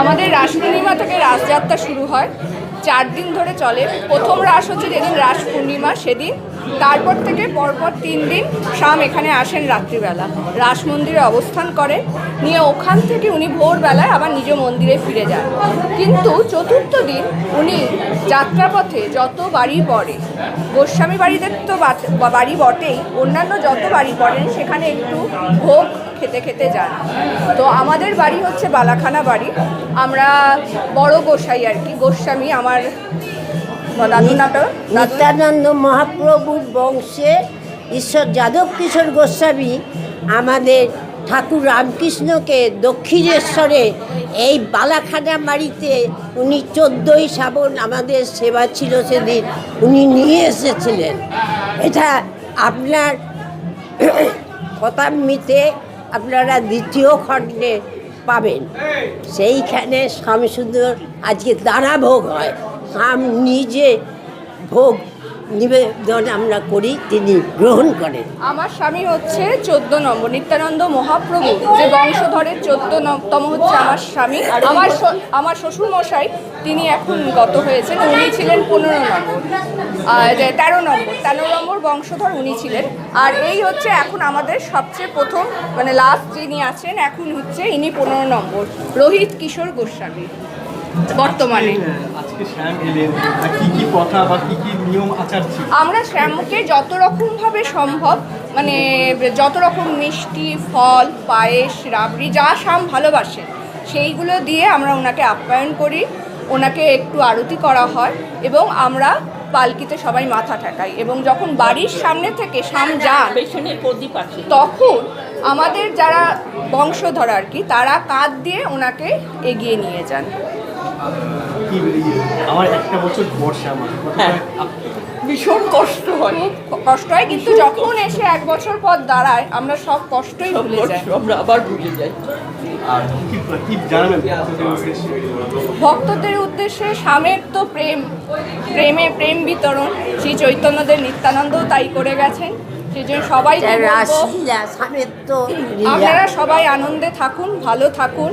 আমাদের রাস পূর্ণিমা থেকে রাসযাত্রা শুরু হয়। চার দিন ধরে চলে। প্রথম রাস হচ্ছে যেদিন রাস পূর্ণিমা, সেদিন। তারপর থেকে পরপর তিন দিন শাম এখানে আসেন রাত্রিবেলা। রাস মন্দিরে অবস্থান করেন। নিয়ে ওখান থেকে উনি ভোরবেলায় আবার নিজ মন্দিরে ফিরে যান। কিন্তু চতুর্থ দিন উনি যাত্রাপথে যত বাড়ি পড়ে, গোস্বামী বাড়িদের তো বাড়ি বটেই, অন্যান্য যত বাড়ি পড়েন, সেখানে একটু ভোগ খেতে খেতে যান। তো আমাদের বাড়ি হচ্ছে বালাখানা বাড়ি। আমরা বড় গোসাই আর কি, গোস্বামী আমার নিত্যানন্দ মহাপ্রভুর বংশে ঈশ্বর যাদব কিশোর গোস্বামী আমাদের ঠাকুর রামকৃষ্ণকে দক্ষিণেশ্বরে এই বালাখানা বাড়িতে উনি চোদ্দোই শ্রাবণ আমাদের সেবা ছিল সেদিন, উনি নিয়ে এসেছিলেন। এটা আপনার কথামৃতে আপনারা দ্বিতীয় খণ্ডে পাবেন। সেইখানে স্বামীসুন্দর আজকে দানা ভোগ হয়। স্বাম নিজে ভোগ নিবেদন আমরা করি, তিনি গ্রহণ করেন। আমার স্বামী হচ্ছে চোদ্দ নম্বর, নিত্যানন্দ মহাপ্রভু। যে বংশধরের চোদ্দ তম হচ্ছে আমার স্বামী। আমার আমার শ্বশুর মশাই তিনি এখন গত হয়েছেন, উনি ছিলেন পনেরো নম্বর। তেরো নম্বর তেরো নম্বর বংশধর উনি ছিলেন। আর এই হচ্ছে এখন আমাদের সবচেয়ে প্রথম মানে লাস্ট যিনি আছেন এখন হচ্ছে ইনি পনেরো নম্বর রোহিত কিশোর গোস্বামী বর্তমানে। আমরা শ্যামকে যত রকমভাবে সম্ভব মানে যত রকম মিষ্টি ফল পায়েস রাবড়ি যা শ্যাম ভালোবাসে সেইগুলো দিয়ে আমরা ওনাকে আপ্যায়ন করি। ওনাকে একটু আরতি করা হয় এবং আমরা পালকিতে সবাই মাথা ঠেকাই এবং যখন বাড়ির সামনে থেকে সাম যান তখন আমাদের যারা বংশধর আর কি তারা কাঁধ দিয়ে ওনাকে এগিয়ে নিয়ে যান। কি আমার একটা বছর বর্ষা আমার হ্যাঁ। ভীষণ কষ্ট হয়। কষ্ট হয় কিন্তু যখন এসে এক বছর পর দাঁড়ায় আমরা সব কষ্টই ভুলে যাই। আমরা আবার ভুলে যাই? ভক্তদের উদ্দেশ্যে? স্বামের তো প্রেম প্রেমে প্রেম বিতরণ। শ্রী চৈতন্যদের নিত্যানন্দও তাই করে গেছেন। সেই জন্য সবাই। আপনারা সবাই আনন্দে থাকুন ভালো থাকুন।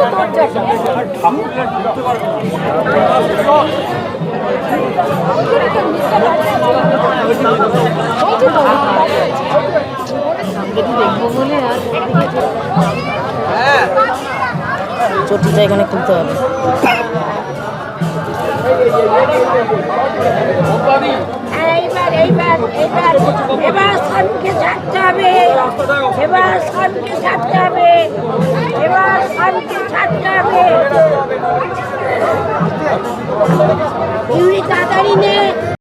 আপনার চটিটা এখানে খুলতে হবে। এইবার এইবার এইবার। এবার স্বামীকে ছাড়তে হবে। এবার স্বামীকে ছাড়তে হবে। ইউরি তাড়াতাড়ি নে।